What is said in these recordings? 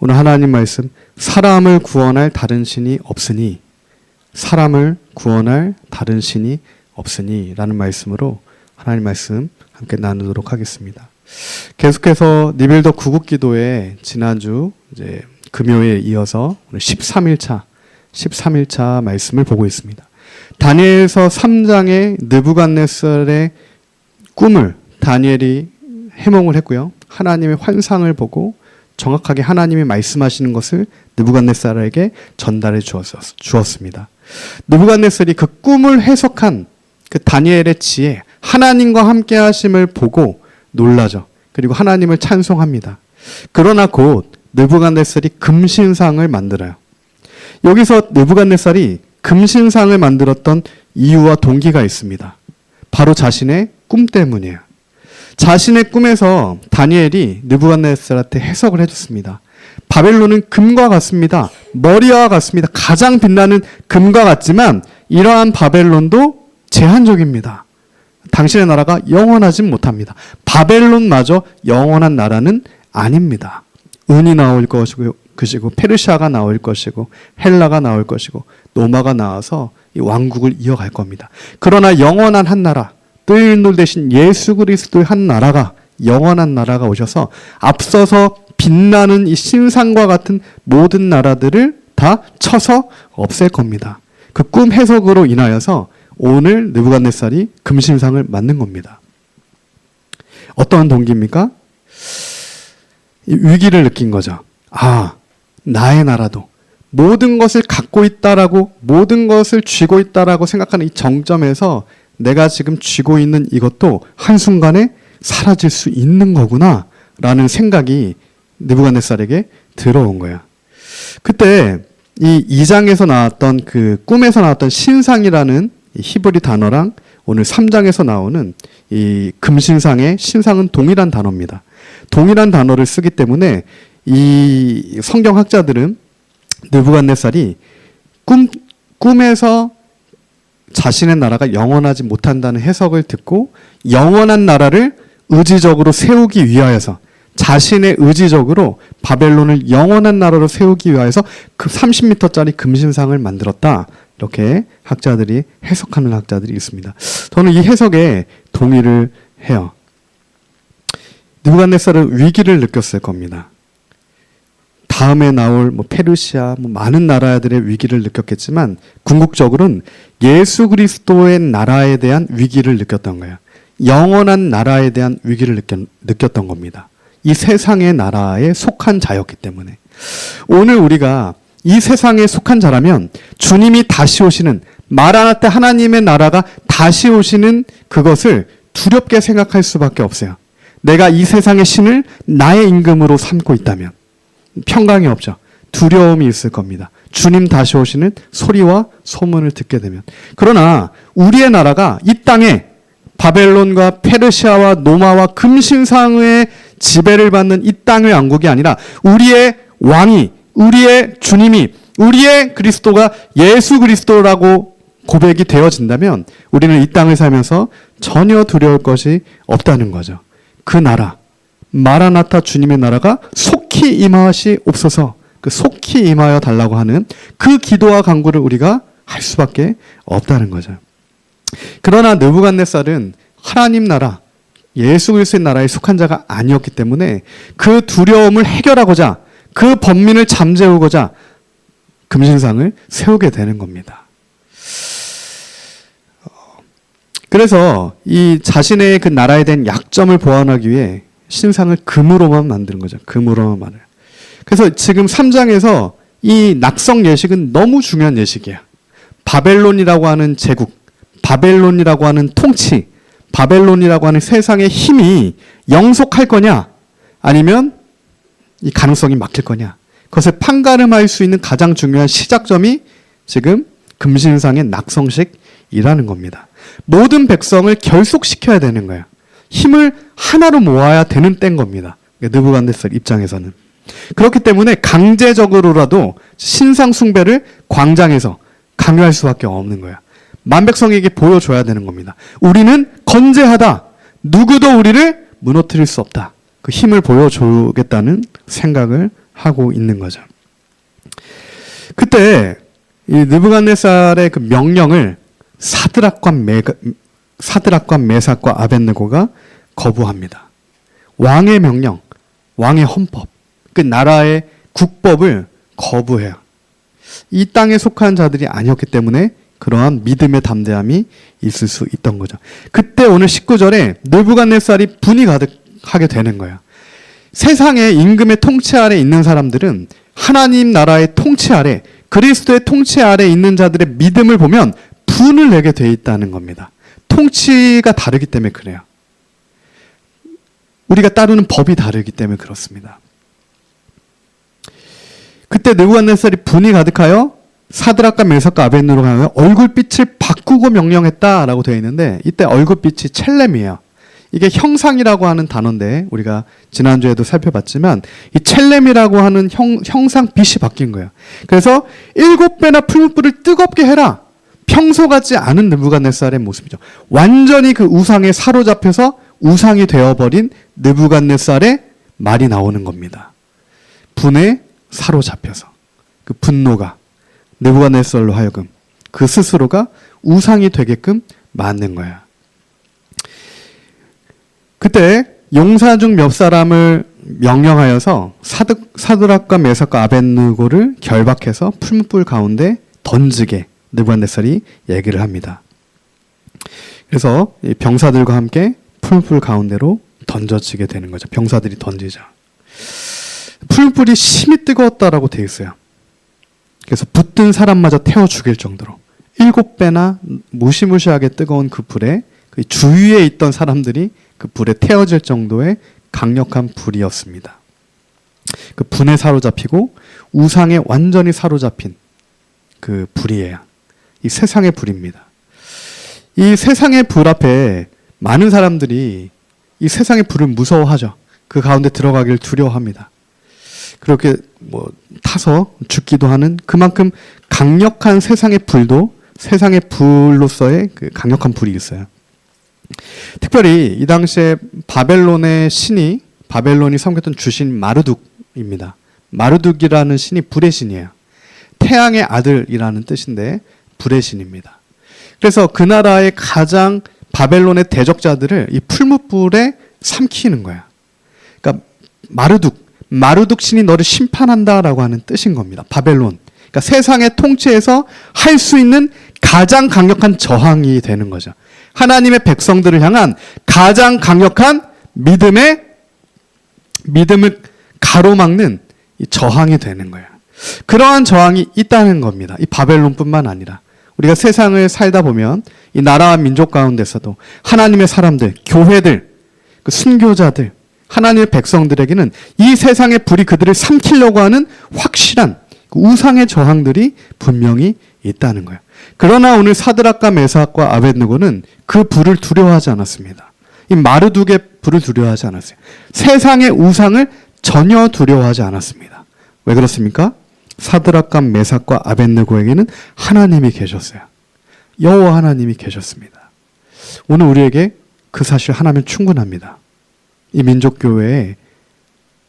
오늘 하나님 말씀 사람을 구원할 다른 신이 없으니 사람을 구원할 다른 신이 없으니라는 말씀으로 하나님 말씀 함께 나누도록 하겠습니다. 계속해서 니빌더 구국 기도에 지난주 이제 금요일에 이어서 오늘 13일차 13일차 말씀을 보고 있습니다. 다니엘서 3장의 느부갓네살의 꿈을 다니엘이 해몽을 했고요. 하나님의 환상을 보고 정확하게 하나님이 말씀하시는 것을 느부갓네살에게 전달해 주었, 주었습니다. 느부갓네살이 그 꿈을 해석한 그 다니엘의 지혜, 하나님과 함께 하심을 보고 놀라죠. 그리고 하나님을 찬송합니다. 그러나 곧 느부갓네살이 금신상을 만들어요. 여기서 느부갓네살이 금신상을 만들었던 이유와 동기가 있습니다. 바로 자신의 꿈 때문이에요. 자신의 꿈에서 다니엘이 느부갓네살한테 해석을 해줬습니다. 바벨론은 금과 같습니다. 머리와 같습니다. 가장 빛나는 금과 같지만 이러한 바벨론도 제한적입니다. 당신의 나라가 영원하진 못합니다. 바벨론마저 영원한 나라는 아닙니다. 은이 나올 것이고, 것이고 페르시아가 나올 것이고 헬라가 나올 것이고 노마가 나와서 이 왕국을 이어갈 겁니다. 그러나 영원한 한 나라, 뜨인돌 대신 예수 그리스도의 한 나라가 영원한 나라가 오셔서 앞서서 빛나는 이 신상과 같은 모든 나라들을 다 쳐서 없앨 겁니다. 그 꿈 해석으로 인하여서 오늘 느부갓네살이 금신상을 만든 겁니다. 어떠한 동기입니까? 위기를 느낀 거죠. 아, 나의 나라도 모든 것을 갖고 있다라고 모든 것을 쥐고 있다라고 생각하는 이 정점에서 내가 지금 쥐고 있는 이것도 한순간에 사라질 수 있는 거구나 라는 생각이 느부갓네살에게 들어온 거야. 그때 이 2장에서 나왔던 그 꿈에서 나왔던 신상이라는 히브리 단어랑 오늘 3장에서 나오는 이 금신상의 신상은 동일한 단어입니다. 동일한 단어를 쓰기 때문에 이 성경학자들은 느부갓네살이 꿈 꿈에서 자신의 나라가 영원하지 못한다는 해석을 듣고 영원한 나라를 의지적으로 세우기 위하여서 자신의 의지적으로 바벨론을 영원한 나라로 세우기 위하여서 그 30m짜리 금신상을 만들었다. 이렇게 학자들이 해석하는 학자들이 있습니다. 저는 이 해석에 동의를 해요. 느부갓네살은 위기를 느꼈을 겁니다. 다음에 나올 뭐 페르시아 뭐 많은 나라들의 위기를 느꼈겠지만 궁극적으로는 예수 그리스도의 나라에 대한 위기를 느꼈던 거예요. 영원한 나라에 대한 위기를 느꼈, 느꼈던 겁니다. 이 세상의 나라에 속한 자였기 때문에 오늘 우리가 이 세상에 속한 자라면 주님이 다시 오시는 마라나타 하나님의 나라가 다시 오시는 그것을 두렵게 생각할 수밖에 없어요. 내가 이 세상의 신을 나의 임금으로 삼고 있다면 평강이 없죠. 두려움이 있을 겁니다. 주님 다시 오시는 소리와 소문을 듣게 되면. 그러나 우리의 나라가 이 땅에 바벨론과 페르시아와 노마와 금신상의 지배를 받는 이 땅의 왕국이 아니라 우리의 왕이 우리의 주님이 우리의 그리스도가 예수 그리스도라고 고백이 되어진다면 우리는 이 땅을 살면서 전혀 두려울 것이 없다는 거죠. 그 나라 마라나타 주님의 나라가 속 히 임하시 옵소서 그 속히 임하여 달라고 하는 그 기도와 간구를 우리가 할 수밖에 없다는 거죠. 그러나 느부갓네살은 하나님 나라 예수 그리스도의 나라에 속한 자가 아니었기 때문에 그 두려움을 해결하고자 그 범민을 잠재우고자 금신상을 세우게 되는 겁니다. 그래서 이 자신의 그 나라에 대한 약점을 보완하기 위해 신상을 금으로만 만드는 거죠. 금으로만 만을. 그래서 지금 3장에서 이 낙성 예식은 너무 중요한 예식이야. 바벨론이라고 하는 제국, 바벨론이라고 하는 통치, 바벨론이라고 하는 세상의 힘이 영속할 거냐, 아니면 이 가능성이 막힐 거냐. 그것을 판가름할 수 있는 가장 중요한 시작점이 지금 금신상의 낙성식이라는 겁니다. 모든 백성을 결속시켜야 되는 거예요. 힘을 하나로 모아야 되는 때인 겁니다. 느부갓네살 입장에서는. 그렇기 때문에 강제적으로라도 신상 숭배를 광장에서 강요할 수밖에 없는 거야. 만백성에게 보여줘야 되는 겁니다. 우리는 건재하다. 누구도 우리를 무너뜨릴 수 없다. 그 힘을 보여주겠다는 생각을 하고 있는 거죠. 그때 이 느부갓네살의 그 명령을 사드락과 메가, 사드락과 메삭과 아벤느고가 거부합니다. 왕의 명령, 왕의 헌법, 그 나라의 국법을 거부해요. 이 땅에 속한 자들이 아니었기 때문에 그러한 믿음의 담대함이 있을 수 있던 거죠. 그때 오늘 19절에 느부갓네살이 분이 가득하게 되는 거예요. 세상에 임금의 통치 아래 있는 사람들은 하나님 나라의 통치 아래 그리스도의 통치 아래 있는 자들의 믿음을 보면 분을 내게 돼 있다는 겁니다. 통치가 다르기 때문에 그래요. 우리가 따르는 법이 다르기 때문에 그렇습니다. 그때 느부갓네살이 분이 가득하여 사드락과 메삭과 아벤누로가 하여 얼굴빛을 바꾸고 명령했다라고 되어 있는데 이때 얼굴빛이 첼렘이에요. 이게 형상이라고 하는 단어인데 우리가 지난주에도 살펴봤지만 이 첼렘이라고 하는 형, 형상 빛이 바뀐 거예요. 그래서 일곱 배나 풀무불을 뜨겁게 해라. 평소 같지 않은 느부갓네살의 모습이죠. 완전히 그 우상에 사로잡혀서 우상이 되어버린 느부갓네살의 말이 나오는 겁니다. 분에 사로잡혀서 그 분노가 느부갓네살로 하여금 그 스스로가 우상이 되게끔 만든 거야. 그때 용사 중 몇 사람을 명령하여서 사드, 사드락과 메삭과 아벤누고를 결박해서 풀무불 가운데 던지게 느부갓네살이 얘기를 합니다. 그래서 이 병사들과 함께 풀무불 가운데로 던져지게 되는 거죠. 병사들이 던지자. 풀불이 심히 뜨거웠다라고 되어 있어요. 그래서 붙든 사람마저 태워 죽일 정도로 일곱 배나 무시무시하게 뜨거운 그 불에 그 주위에 있던 사람들이 그 불에 태워질 정도의 강력한 불이었습니다. 그 분에 사로잡히고 우상에 완전히 사로잡힌 그 불이에요. 이 세상의 불입니다. 이 세상의 불 앞에 많은 사람들이 이 세상의 불을 무서워하죠. 그 가운데 들어가길 두려워합니다. 그렇게 뭐 타서 죽기도 하는 그만큼 강력한 세상의 불도 세상의 불로서의 그 강력한 불이 있어요. 특별히 이 당시에 바벨론의 신이 바벨론이 섬겼던 주신 마르둑입니다. 마르둑이라는 신이 불의 신이에요. 태양의 아들이라는 뜻인데 불의 신입니다. 그래서 그 나라의 가장 바벨론의 대적자들을 이 풀무불에 삼키는 거야. 그러니까 마르둑 마르둑 신이 너를 심판한다라고 하는 뜻인 겁니다. 바벨론. 그러니까 세상의 통치에서 할 수 있는 가장 강력한 저항이 되는 거죠. 하나님의 백성들을 향한 가장 강력한 믿음의 믿음을 가로막는 이 저항이 되는 거예요. 그러한 저항이 있다는 겁니다. 이 바벨론뿐만 아니라 우리가 세상을 살다 보면 이 나라와 민족 가운데서도 하나님의 사람들, 교회들, 그 순교자들, 하나님의 백성들에게는 이 세상의 불이 그들을 삼키려고 하는 확실한 그 우상의 저항들이 분명히 있다는 거예요. 그러나 오늘 사드락과 메삭과 아벳느고는 그 불을 두려워하지 않았습니다. 이 마르둑의 불을 두려워하지 않았어요. 세상의 우상을 전혀 두려워하지 않았습니다. 왜 그렇습니까? 사드락과 메삭과 아벳느고에게는 하나님이 계셨어요. 여호와 하나님이 계셨습니다. 오늘 우리에게 그 사실 하나면 충분합니다. 이 민족 교회에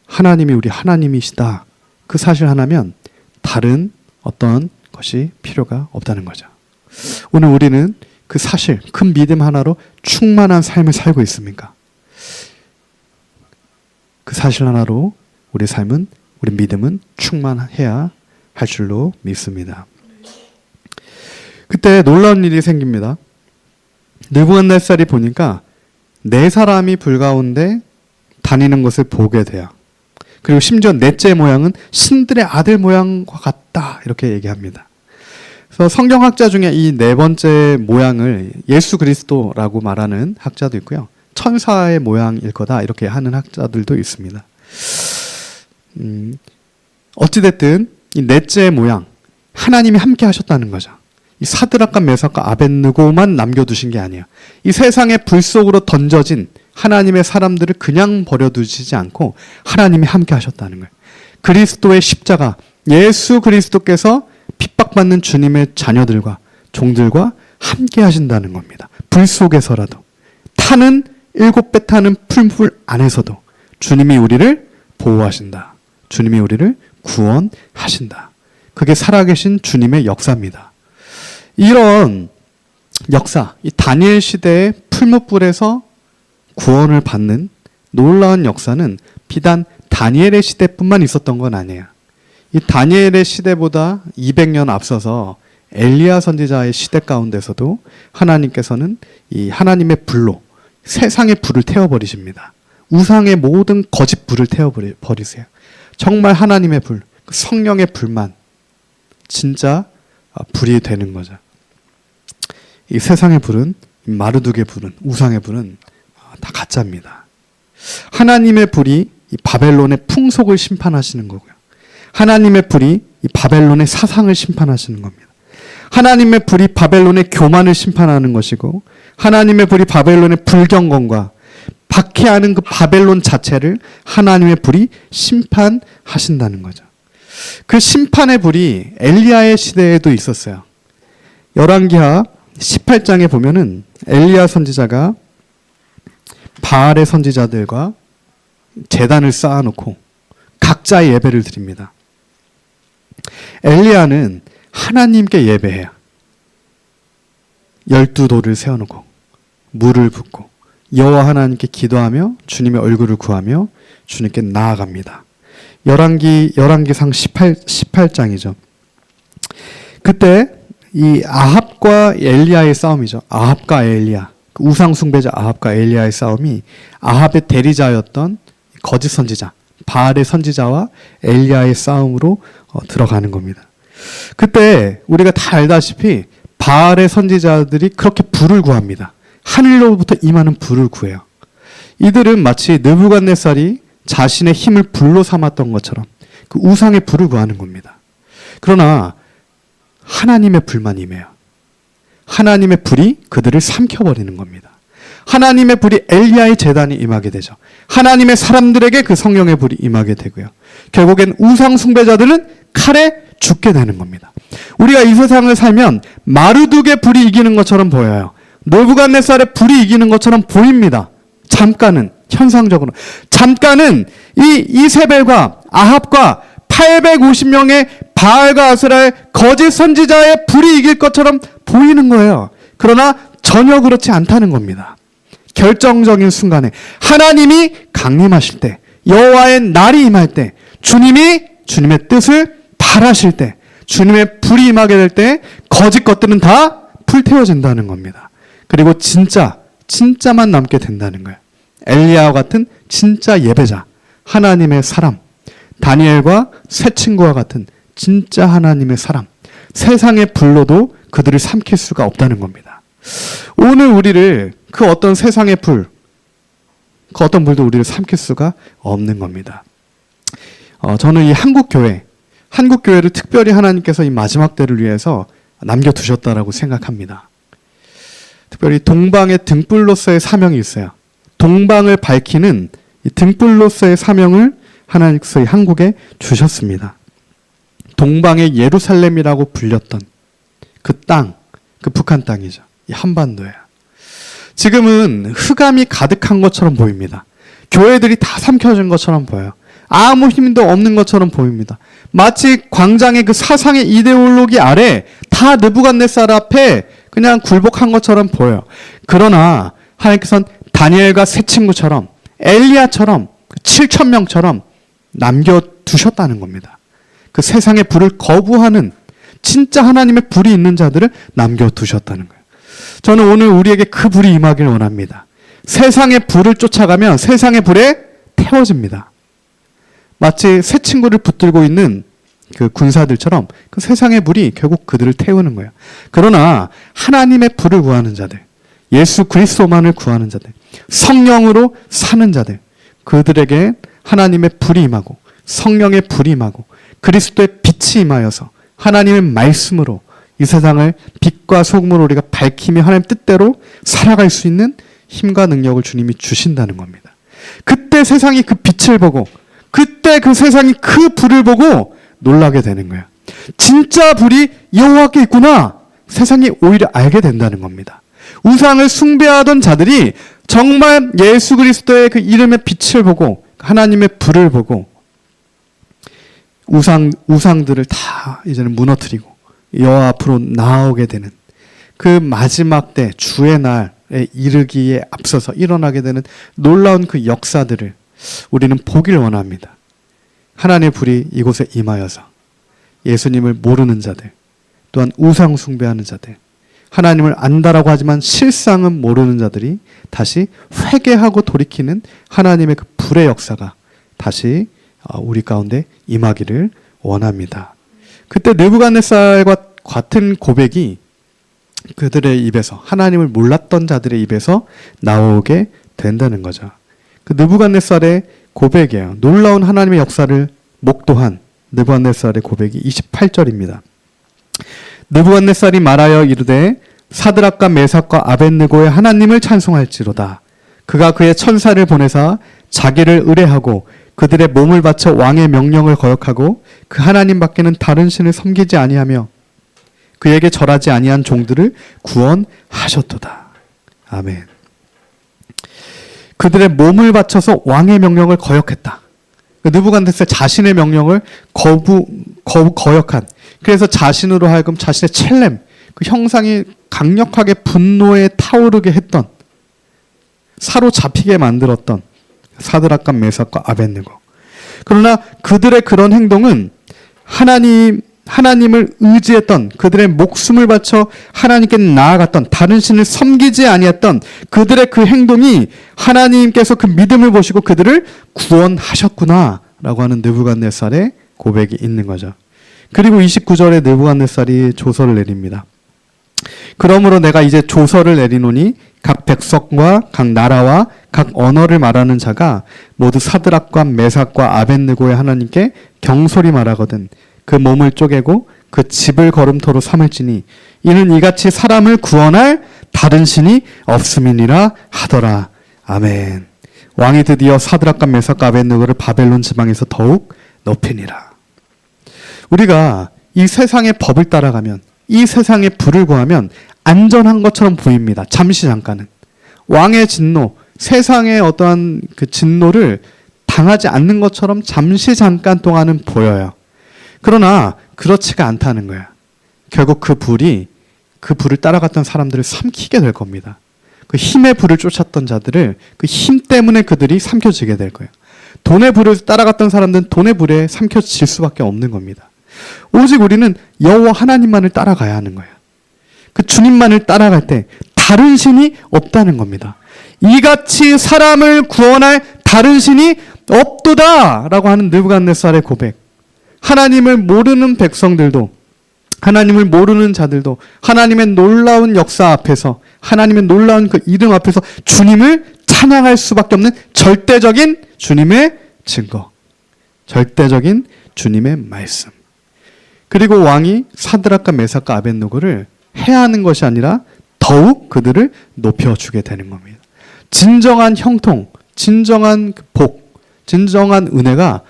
하나님이 우리 하나님이시다. 그 사실 하나면 다른 어떤 것이 필요가 없다는 거죠. 오늘 우리는 그 사실, 큰 믿음 하나로 충만한 삶을 살고 있습니까? 그 사실 하나로 우리 삶은, 우리 믿음은 충만해야 할 줄로 믿습니다. 그때 놀라운 일이 생깁니다. 느부갓네살이 보니까 네 사람이 불 가운데 다니는 것을 보게 돼요. 그리고 심지어 넷째 모양은 신들의 아들 모양과 같다 이렇게 얘기합니다. 그래서 성경학자 중에 이 네 번째 모양을 예수 그리스도라고 말하는 학자도 있고요. 천사의 모양일 거다 이렇게 하는 학자들도 있습니다. 음, 어찌됐든 이 넷째 모양 하나님이 함께 하셨다는 거죠. 이 사드락과 메삭과 아벤느고만 남겨두신 게 아니에요. 이 세상의 불 속으로 던져진 하나님의 사람들을 그냥 버려두시지 않고 하나님이 함께 하셨다는 거예요. 그리스도의 십자가, 예수 그리스도께서 핍박받는 주님의 자녀들과 종들과 함께 하신다는 겁니다. 불 속에서라도. 타는 일곱 배 타는 풀풀 안에서도 주님이 우리를 보호하신다. 주님이 우리를 구원하신다. 그게 살아계신 주님의 역사입니다. 이런 역사, 이 다니엘 시대의 풀무불에서 구원을 받는 놀라운 역사는 비단 다니엘의 시대뿐만 있었던 건 아니에요. 이 다니엘의 시대보다 200년 앞서서 엘리야 선지자의 시대 가운데서도 하나님께서는 이 하나님의 불로 세상의 불을 태워버리십니다. 우상의 모든 거짓 불을 태워버리세요. 정말 하나님의 불, 그 성령의 불만 진짜 아, 불이 되는 거죠. 이 세상의 불은 이 마르둑의 불은 우상의 불은 아, 다 가짜입니다. 하나님의 불이 이 바벨론의 풍속을 심판하시는 거고요. 하나님의 불이 이 바벨론의 사상을 심판하시는 겁니다. 하나님의 불이 바벨론의 교만을 심판하는 것이고 하나님의 불이 바벨론의 불경건과 박해하는 그 바벨론 자체를 하나님의 불이 심판하신다는 거죠. 그 심판의 불이 엘리야의 시대에도 있었어요. 열왕기하 18장에 보면은 엘리야 선지자가 바알의 선지자들과 재단을 쌓아놓고 각자의 예배를 드립니다. 엘리야는 하나님께 예배해요. 열두 돌을 세워놓고 물을 붓고 여호와 하나님께 기도하며 주님의 얼굴을 구하며 주님께 나아갑니다. 열왕기 열왕기상 18 18장이죠. 그때 이 아합과 엘리야의 싸움이죠. 아합과 엘리야. 그 우상 숭배자 아합과 엘리야의 싸움이 아합의 대리자였던 거짓 선지자 바알의 선지자와 엘리야의 싸움으로 어, 들어가는 겁니다. 그때 우리가 다 알다시피 바알의 선지자들이 그렇게 불을 구합니다. 하늘로부터 임하는 불을 구해요. 이들은 마치 느부갓네살이 자신의 힘을 불로 삼았던 것처럼 그 우상의 불을 구하는 겁니다. 그러나 하나님의 불만 임해요. 하나님의 불이 그들을 삼켜버리는 겁니다. 하나님의 불이 엘리야의 재단이 임하게 되죠. 하나님의 사람들에게 그 성령의 불이 임하게 되고요. 결국엔 우상 숭배자들은 칼에 죽게 되는 겁니다. 우리가 이 세상을 살면 마르둑의 불이 이기는 것처럼 보여요. 노부갓네살의 불이 이기는 것처럼 보입니다. 잠깐은 현상적으로 잠깐은 이 이세벨과 아합과 850명의 바알과 아스라의 거짓 선지자의 불이 이길 것처럼 보이는 거예요. 그러나 전혀 그렇지 않다는 겁니다. 결정적인 순간에 하나님이 강림하실 때 여호와의 날이 임할 때 주님이 주님의 뜻을 바라실 때 주님의 불이 임하게 될 때 거짓 것들은 다 불태워진다는 겁니다. 그리고 진짜 진짜만 남게 된다는 거예요. 엘리야와 같은 진짜 예배자, 하나님의 사람, 다니엘과 새 친구와 같은 진짜 하나님의 사람, 세상의 불로도 그들을 삼킬 수가 없다는 겁니다. 오늘 우리를 그 어떤 세상의 불, 그 어떤 불도 우리를 삼킬 수가 없는 겁니다. 어, 저는 이 한국 교회, 한국 교회를 특별히 하나님께서 이 마지막 때를 위해서 남겨두셨다라고 생각합니다. 특별히 동방의 등불로서의 사명이 있어요. 동방을 밝히는 이 등불로서의 사명을 하나님께서 이 한국에 주셨습니다. 동방의 예루살렘이라고 불렸던 그 땅, 그 북한 땅이죠. 이 한반도예요. 지금은 흑암이 가득한 것처럼 보입니다. 교회들이 다 삼켜진 것처럼 보여요. 아무 힘도 없는 것처럼 보입니다. 마치 광장의 그 사상의 이데올로기 아래 다 느부갓네살 앞에 그냥 굴복한 것처럼 보여요. 그러나 하나님께서는 다니엘과 새 친구처럼 엘리야처럼 7천 명처럼 남겨두셨다는 겁니다. 그 세상의 불을 거부하는 진짜 하나님의 불이 있는 자들을 남겨두셨다는 거예요. 저는 오늘 우리에게 그 불이 임하길 원합니다. 세상의 불을 쫓아가면 세상의 불에 태워집니다. 마치 새 친구를 붙들고 있는 그 군사들처럼 그 세상의 불이 결국 그들을 태우는 거예요. 그러나 하나님의 불을 구하는 자들, 예수 그리스도만을 구하는 자들, 성령으로 사는 자들, 그들에게 하나님의 불이 임하고 성령의 불이 임하고 그리스도의 빛이 임하여서 하나님의 말씀으로 이 세상을 빛과 소금으로 우리가 밝히며 하나님 뜻대로 살아갈 수 있는 힘과 능력을 주님이 주신다는 겁니다. 그때 세상이 그 빛을 보고 그때 그 세상이 그 불을 보고 놀라게 되는 거예요. 진짜 불이 여호와께 있구나. 세상이 오히려 알게 된다는 겁니다. 우상을 숭배하던 자들이 정말 예수 그리스도의 그 이름의 빛을 보고 하나님의 불을 보고 우상 우상들을 다 이제는 무너뜨리고 여호와 앞으로 나아오게 되는 그 마지막 때 주의 날에 이르기에 앞서서 일어나게 되는 놀라운 그 역사들을 우리는 보길 원합니다. 하나님의 불이 이곳에 임하여서 예수님을 모르는 자들, 또한 우상 숭배하는 자들, 하나님을 안다라고 하지만 실상은 모르는 자들이 다시 회개하고 돌이키는 하나님의 그 불의 역사가 다시 어, 우리 가운데 임하기를 원합니다. 그때 느부갓네살과 같은 고백이 그들의 입에서 하나님을 몰랐던 자들의 입에서 나오게 된다는 거죠. 그 느부갓네살의 고백이에요. 놀라운 하나님의 역사를 목도한 느부갓네살의 고백이 28절입니다. 느부갓네살이 말하여 이르되 사드락과 메삭과 아벤느고의 하나님을 찬송할지로다. 그가 그의 천사를 보내사 자기를 의뢰하고 그들의 몸을 바쳐 왕의 명령을 거역하고 그 하나님 밖에는 다른 신을 섬기지 아니하며 그에게 절하지 아니한 종들을 구원하셨도다. 아멘. 그들의 몸을 바쳐서 왕의 명령을 거역했다. 그 느부갓네살 자신의 명령을 거부, 거, 거역한. 그래서 자신으로 하여금 자신의 첼렘, 그 형상이 강력하게 분노에 타오르게 했던, 사로잡히게 만들었던 사드락과 메삭과 아벤느고. 그러나 그들의 그런 행동은 하나님 하나님을 의지했던 그들의 목숨을 바쳐 하나님께 나아갔던 다른 신을 섬기지 아니했던 그들의 그 행동이 하나님께서 그 믿음을 보시고 그들을 구원하셨구나라고 하는 느부갓네살의 고백이 있는 거죠. 그리고 29절에 느부갓네살이 조서를 내립니다. 그러므로 내가 이제 조서를 내리노니 각 백성과 각 나라와 각 언어를 말하는 자가 모두 사드락과 메삭과 아벤느고의 하나님께 경솔히 말하거든 그 몸을 쪼개고 그 집을 걸음토로 삼을지니 이는 이같이 사람을 구원할 다른 신이 없음이니라 하더라. 아멘. 왕이 드디어 사드락과 메삭과 아벤느고를 바벨론 지방에서 더욱 높이니라. 우리가 이 세상의 법을 따라가면 이 세상의 불을 구하면 안전한 것처럼 보입니다. 잠시 잠깐은. 왕의 진노, 세상의 어떠한 그 진노를 당하지 않는 것처럼 잠시 잠깐 동안은 보여요. 그러나 그렇지가 않다는 거야. 결국 그 불이 그 불을 따라갔던 사람들을 삼키게 될 겁니다. 그 힘의 불을 쫓았던 자들을 그 힘 때문에 그들이 삼켜지게 될 거예요. 돈의 불을 따라갔던 사람들은 돈의 불에 삼켜질 수밖에 없는 겁니다. 오직 우리는 여호와 하나님만을 따라가야 하는 거예요. 그 주님만을 따라갈 때 다른 신이 없다는 겁니다. 이같이 사람을 구원할 다른 신이 없도다라고 하는 느부갓네살의 고백. 하나님을 모르는 백성들도 하나님을 모르는 자들도 하나님의 놀라운 역사 앞에서 하나님의 놀라운 그 이름 앞에서 주님을 찬양할 수밖에 없는 절대적인 주님의 증거. 절대적인 주님의 말씀. 그리고 왕이 사드락과 메삭과 아벤노고를 해하는 것이 아니라 더욱 그들을 높여주게 되는 겁니다. 진정한 형통, 진정한 복, 진정한 은혜가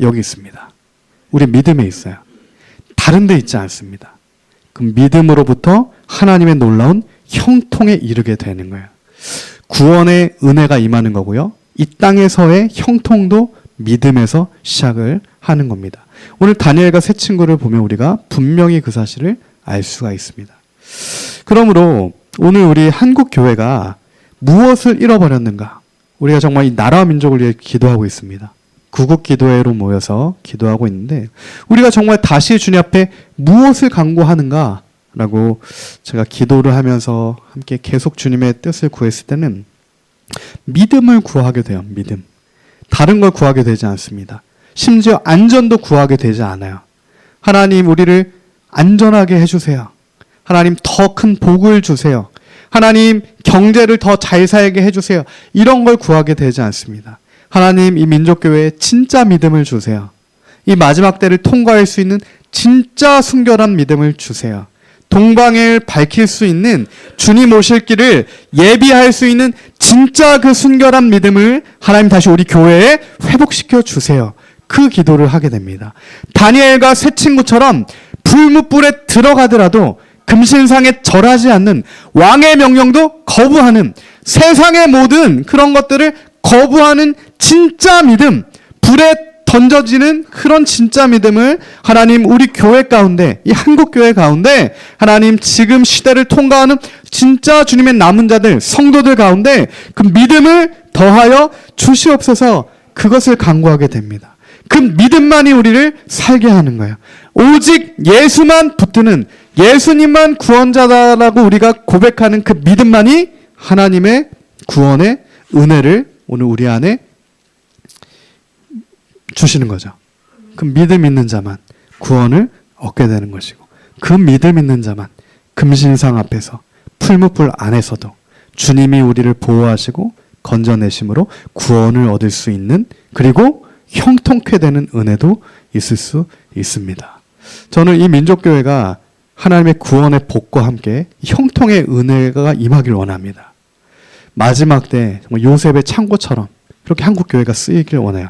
여기 있습니다. 우리 믿음에 있어요. 다른 데 있지 않습니다. 그 믿음으로부터 하나님의 놀라운 형통에 이르게 되는 거예요. 구원의 은혜가 임하는 거고요. 이 땅에서의 형통도 믿음에서 시작을 하는 겁니다. 오늘 다니엘과 세 친구를 보면 우리가 분명히 그 사실을 알 수가 있습니다. 그러므로 오늘 우리 한국 교회가 무엇을 잃어버렸는가? 우리가 정말 이 나라와 민족을 위해 기도하고 있습니다. 구국 기도회로 모여서 기도하고 있는데 우리가 정말 다시 주님 앞에 무엇을 강구하는가라고 제가 기도를 하면서 함께 계속 주님의 뜻을 구했을 때는 믿음을 구하게 돼요. 믿음. 다른 걸 구하게 되지 않습니다. 심지어 안전도 구하게 되지 않아요. 하나님 우리를 안전하게 해주세요. 하나님 더 큰 복을 주세요. 하나님 경제를 더 잘 살게 해주세요. 이런 걸 구하게 되지 않습니다. 하나님 이 민족교회에 진짜 믿음을 주세요. 이 마지막 때를 통과할 수 있는 진짜 순결한 믿음을 주세요. 동방을 밝힐 수 있는 주님 오실 길을 예비할 수 있는 진짜 그 순결한 믿음을 하나님 다시 우리 교회에 회복시켜 주세요. 그 기도를 하게 됩니다. 다니엘과 새 친구처럼 불무불에 들어가더라도 금신상에 절하지 않는 왕의 명령도 거부하는 세상의 모든 그런 것들을 거부하는 진짜 믿음, 불에 던져지는 그런 진짜 믿음을 하나님 우리 교회 가운데 이 한국 교회 가운데 하나님 지금 시대를 통과하는 진짜 주님의 남은 자들 성도들 가운데 그 믿음을 더하여 주시옵소서 그것을 강구하게 됩니다. 그 믿음만이 우리를 살게 하는 거예요. 오직 예수만 붙드는 예수님만 구원자다라고 우리가 고백하는 그 믿음만이 하나님의 구원의 은혜를 오늘 우리 안에 주시는 거죠. 그 믿음 있는 자만 구원을 얻게 되는 것이고 그 믿음 있는 자만 금신상 앞에서 풀무불 안에서도 주님이 우리를 보호하시고 건져내심으로 구원을 얻을 수 있는 그리고 형통케 되는 은혜도 있을 수 있습니다. 저는 이 민족교회가 하나님의 구원의 복과 함께 형통의 은혜가 임하길 원합니다. 마지막 때 정말 요셉의 창고처럼 그렇게 한국 교회가 쓰이길 원해요.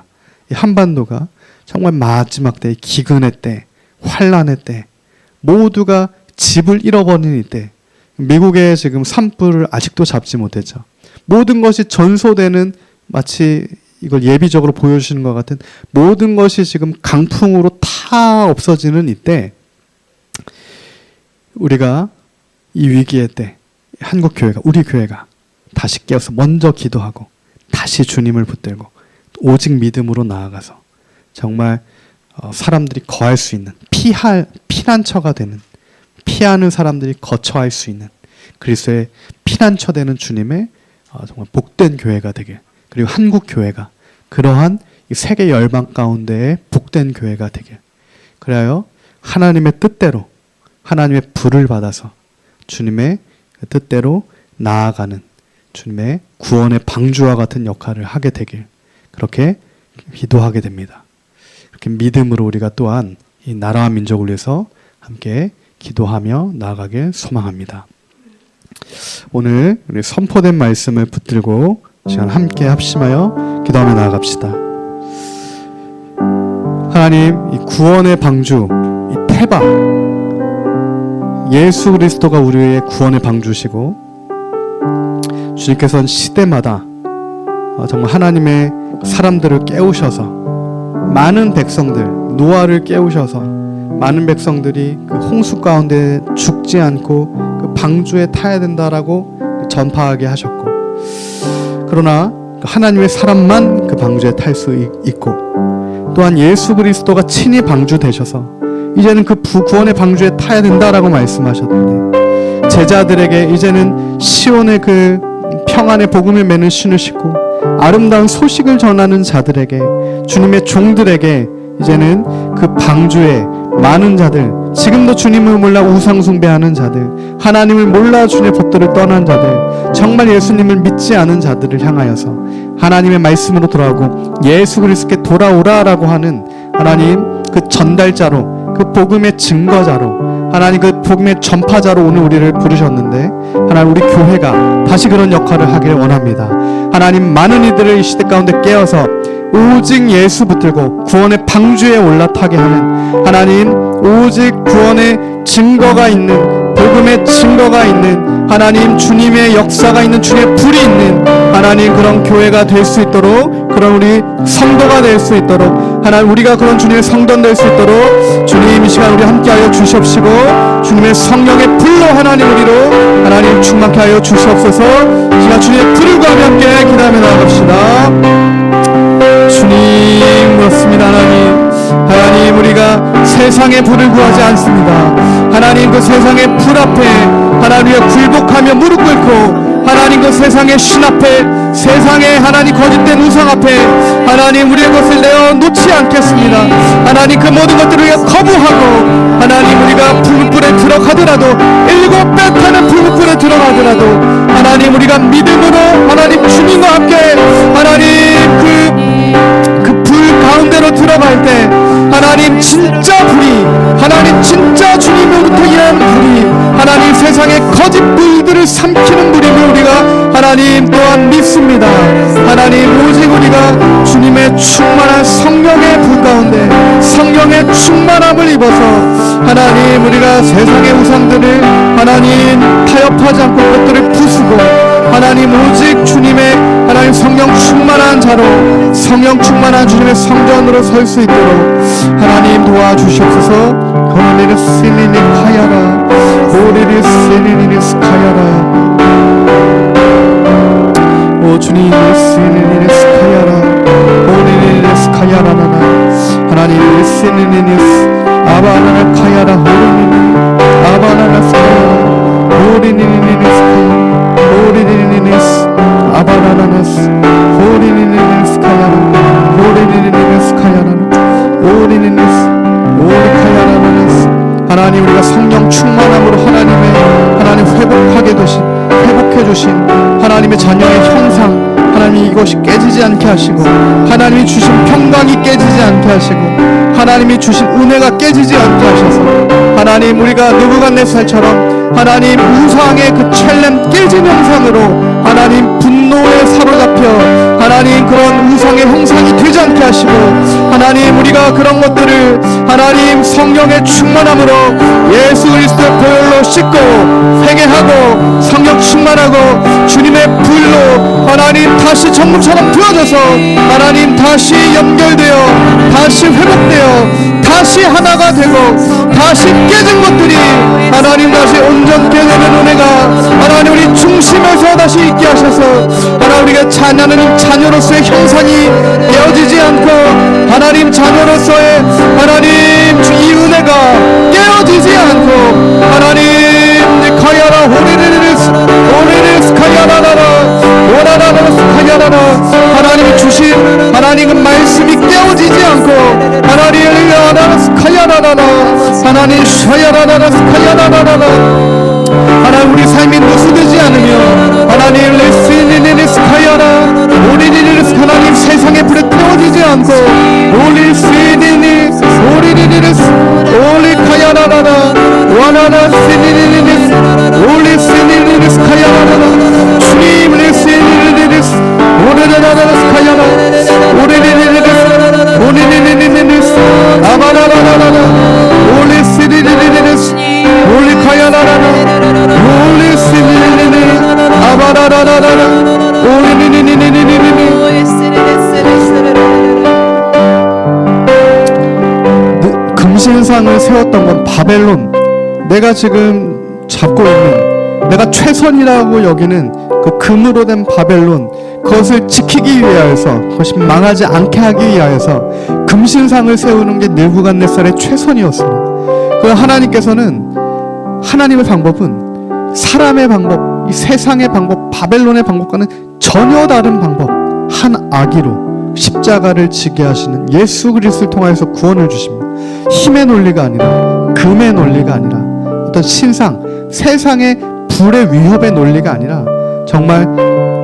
이 한반도가 정말 마지막 때 기근의 때, 환란의 때 모두가 집을 잃어버리는 이때 미국의 지금 산불을 아직도 잡지 못했죠. 모든 것이 전소되는 마치 이걸 예비적으로 보여주시는 것 같은 모든 것이 지금 강풍으로 다 없어지는 이때 우리가 이 위기의 때 한국 교회가 우리 교회가 다시 깨어서 먼저 기도하고 다시 주님을 붙들고 오직 믿음으로 나아가서 정말 어, 사람들이 거할 수 있는 피할 피난처가 되는 피하는 사람들이 거처할 수 있는 그리스도의 피난처 되는 주님의 어, 정말 복된 교회가 되길 그리고 한국 교회가 그러한 이 세계 열방 가운데에 복된 교회가 되길. 그래요. 하나님의 뜻대로 하나님의 불을 받아서 주님의 그 뜻대로 나아가는 주님의 구원의 방주와 같은 역할을 하게 되길 그렇게 기도하게 됩니다. 이렇게 믿음으로 우리가 또한 이 나라와 민족을 위해서 함께 기도하며 나아가길 소망합니다. 오늘 우리 선포된 말씀을 붙들고 시간 함께 합심하여 기도하며 나아갑시다. 하나님, 이 구원의 방주, 이 태바, 예수 그리스도가 우리의 구원의 방주시고 주님께서는 시대마다 어, 정말 하나님의 사람들을 깨우셔서 많은 백성들 노아를 깨우셔서 많은 백성들이 그 홍수 가운데 죽지 않고 그 방주에 타야 된다라고 전파하게 하셨고 그러나 그 하나님의 사람만 그 방주에 탈 수 있고 또한 예수 그리스도가 친히 방주 되셔서 이제는 그 구원의 방주에 타야 된다라고 말씀하셨는데 제자들에게 이제는 시온의 그 평안의 복음을 매는 신을 신고 아름다운 소식을 전하는 자들에게 주님의 종들에게 이제는 그 방주에 많은 자들 지금도 주님을 몰라 우상 숭배하는 자들 하나님을 몰라 주님의 법도를 떠난 자들 정말 예수님을 믿지 않은 자들을 향하여서 하나님의 말씀으로 돌아오고 예수 그리스도께 돌아오라라고 하는 하나님 그 전달자로 그 복음의 증거자로 하나님 그 복음의 전파자로 오늘 우리를 부르셨는데 하나님 우리 교회가 다시 그런 역할을 하길 원합니다. 하나님 많은 이들을 이 시대 가운데 깨어서 오직 예수 붙들고 구원의 방주에 올라타게 하는 하나님 오직 구원의 증거가 있는 복음의 증거가 있는 하나님 주님의 역사가 있는 주의 불이 있는 하나님 그런 교회가 될 수 있도록 그런 우리 성도가 될 수 있도록 하나님 우리가 그런 주님의 성전 될 수 있도록 주님 이 시간 우리 함께하여 주시옵시고 주님의 성령의 불로 하나님 우리로 하나님 충만케 하여 주시옵소서. 시간 주님의 구하며 함께 기도하며 나아갑시다. 주님 그렇습니다 하나님. 하나님 우리가 세상의 불을 구하지 않습니다. 하나님 그 세상의 불 앞에 하나님 을 굴복하며 무릎 꿇고 하나님 그 세상의 신 앞에 세상의 하나님 거짓된 우상 앞에 하나님 우리의 것을 내어 놓지 않겠습니다. 하나님 그 모든 것들을 우리가 거부하고 하나님 우리가 불불에 들어가더라도 일곱 배 타는 불불에 들어가더라도 하나님 우리가 믿음으로 하나님 주님과 함께 하나님 그 그 불 가운데로 들어갈 때 하나님 진짜 불이 하나님 진짜 주님으로부터 일하는 불이 하나님 세상의 거짓 불들을 삼키는 우리가 하나님 또한 믿습니다. 하나님 오직 우리가 주님의 충만한 성령의 불 가운데 성령의 충만함을 입어서 하나님 우리가 세상의 우상들을 하나님 타협하지 않고 그것들을 부수고 하나님 오직 주님의 하나님 성령 충만한 자로 성령 충만한 주님의 성전으로 설 수 있도록 하나님 도와주시옵소서. 호리리 스리리 카야라. 호리리 스리리 스카야라. 오 주님 스리리 스카야라 호리리 스카야라나나 하나님 스리리 아바나나 카야라 호리리 아바나나 스카야라 호리리 스카야 호리리 스 아바나나스 호리리 스카야라 호리리 스카야라 오리니스 오리카야라나스 하나님 우리가 성령 충만함으로 하나님의 하나님 회복하게 되신 회복해 주신 하나님의 자녀의 형상 하나님 이것이 깨지지 않게 하시고 하나님이 주신 평강이 깨지지 않게 하시고 하나님이 주신 은혜가 깨지지 않게 하셔서 하나님 우리가 느부갓네살처럼 하나님 우상의 그 첼렘 깨진 형상으로 하나님 분노에 사로잡혀 하나님 그런 우상의 형상이 되지 않게 하시고 하나님 우리가 그런 것들을 하나님 성령의 충만함으로 예수 그리스도의 보혈로 씻고 회개하고 성령 충만하고 주님의 불로 하나님 다시 전문처럼 부어져서 하나님 다시 연결되어 다시 회복되어 다시 하나가 되고 다시 깨진 것들이 하나님 다시 온전케 되는 은혜가 하나님 우리 중심에서 다시 있게 하셔서 하나님 우리가 자녀는 자녀로서의 형상이 깨어지지 않고 하나님 자녀로서의 하나님 주이 은혜가 깨어지지 않고 하나님 카야라 호리리리스 호리리스 카야라라라 오라라라스 카야라라 하나님이 주신 하나님의 말씀이 깨어지지 않고 하나님 엘리야라스 카야라라라 하나님 샤야라라스 카야라라라 하나님 우리 삶이 누수되지 않으며 하나님 레스니니스 카야라 오리리리스 하나님 세상의 불에 태워지지 않고 올리스니니 오리리리스 올리 카야라라라 와나나 스니니니스 올리스니니스 카야라라라 바벨론 내가 지금 잡고 있는 내가 최선이라고 여기는 그 금으로 된 바벨론 그것을 지키기 위하여서 그것이 망하지 않게 하기 위하여서 금신상을 세우는 게 느부갓네살의 최선이었습니다. 그 하나님께서는 하나님의 방법은 사람의 방법, 이 세상의 방법, 바벨론의 방법과는 전혀 다른 방법. 한 아기로 십자가를 지게 하시는 예수 그리스도를 통하여서 구원을 주십니다. 힘의 논리가 아니라 금의 논리가 아니라 어떤 신상, 세상의 불의 위협의 논리가 아니라 정말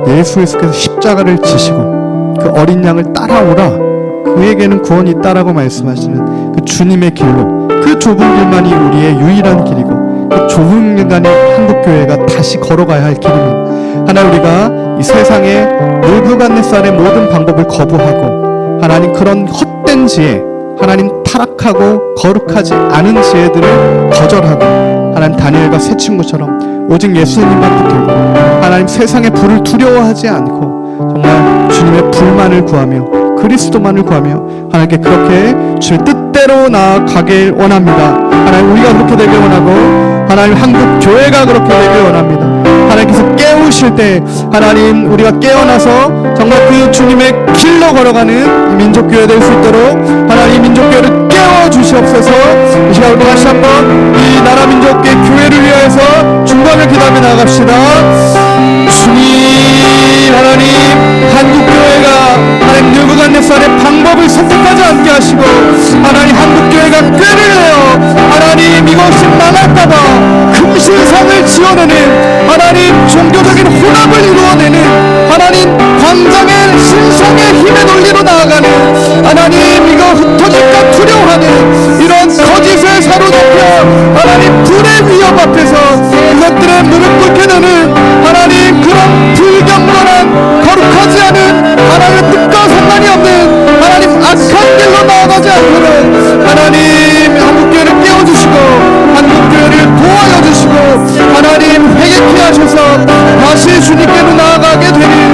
예수 그리스도께서 십자가를 지시고 그 어린 양을 따라오라 그에게는 구원이 있다라고 말씀하시는 그 주님의 길로 그 좁은 길만이 우리의 유일한 길이고 그 좁은 길만이 한국 교회가 다시 걸어가야 할 길입니다. 하나 우리가 이 세상의 느부갓네살의 모든 방법을 거부하고 하나님 그런 헛된 지혜, 하나님 타락하고 거룩하지 않은 지혜들을 거절하고 하나님 다니엘과 새 친구처럼 오직 예수님만 붙들고 하나님 세상의 불을 두려워하지 않고 정말 주님의 불만을 구하며 그리스도만을 구하며 하나님께 그렇게 주의 뜻대로 나아가길 원합니다. 하나님 우리가 그렇게 되길 원하고 하나님 한국 교회가 그렇게 되길 원합니다. 하나님께서 깨우실 때 하나님 우리가 깨어나서 정말 그 주님의 길로 걸어가는 민족교회 될 수 있도록 주시옵소서. 이 시간 다시 한번 이 나라 민족계 교회를 위하여서 중간을 기도하며 나갑시다 주님 하나님 한국교회가 하나님 느부갓네살의 방법을 선택하지 않게 하시고 하나님 한국교회가 꾀를 내어 하나님 이것이 망할까봐 금신상을 지어내는 하나님 종교적인 혼합을 이루어내는 하나님 광장의 신성의 힘의 논리로 나아가는 하나님 이거 흩어질까 두려워하는 이런 거짓에 사로잡혀 하나님 불의 위협 앞에서 이것들의 무릎 꿇게 되는 그런 불경건한 거룩하지 않은 하나님의 뜻과 상관이 없는 하나님 악한 길로 나아가지 않도록 하나님 한국교회를 깨워주시고 한국교회를 도와여 주시고, 하나님 회개케 하셔서 다시 주님께로 나아가게 되는